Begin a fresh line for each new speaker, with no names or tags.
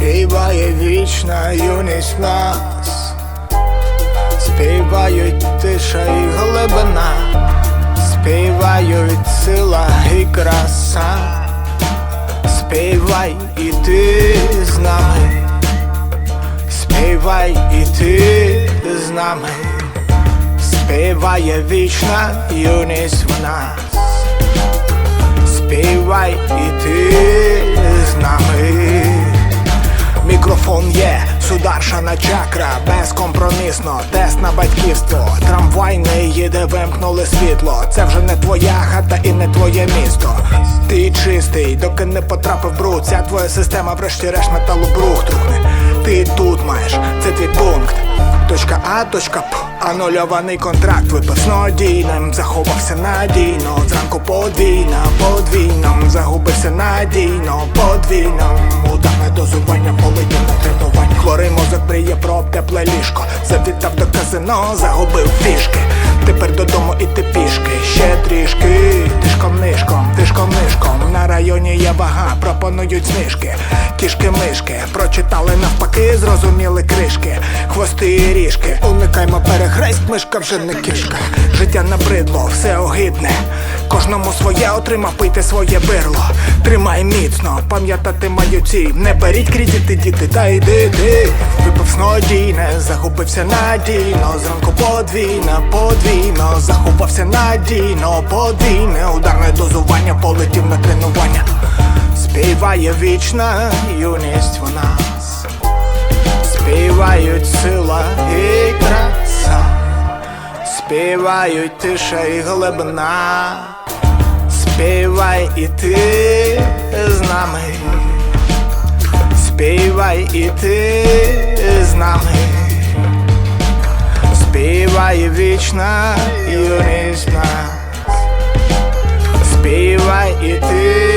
вічна юність в нас, співають тиша і глибина, співають сила і краса, співай і ти з нами, співай і ти з нами, співає вічна юність в нас. Співай і ти Мікрофон є, сударшана чакра, безкомпромісно, тест на батьківство. Трамвай не їде, вимкнули світло. Це вже не твоя хата і не твоє місто. Ти чистий, доки не потрапив бруд. Ця твоя система, врешті-решт металобрух трухне. Ти тут маєш, це твій пункт. Точка А, точка П, анульований контракт випив снодійним, заховався надійно, зранку подвійна, подвійно, загубився надійно, подвійно, ударне дозування полетів на тренування. Хворий мозок мріє про тепле ліжко, завітав до казино, загубив фішки. Тепер додому іти пішки, ще трішки, тишком нишком, тишком нишком. На районі є вага, пропонують знижки. Кішки мишки, прочитали навпаки, зрозуміли кришки, хвости і ріжки. Уникаймо перехрест, мишка вже не кішка. Життя набридло, все огидне. Кожному своє отримав пийте своє бирло. Тримай міцно, пам'ятати маю ці. Не беріть кредити, діти, та йди ти. Випив снодійне, загубився надійно. Зранку подвійно, подвійно, заховався надійно, подвійне, ударне дозування, полетів на тренування. Співає вічна юність в співають тиша і глибина, співай і ти з нами, співай і ти з нами, співає вічна юність нас. Співай і ти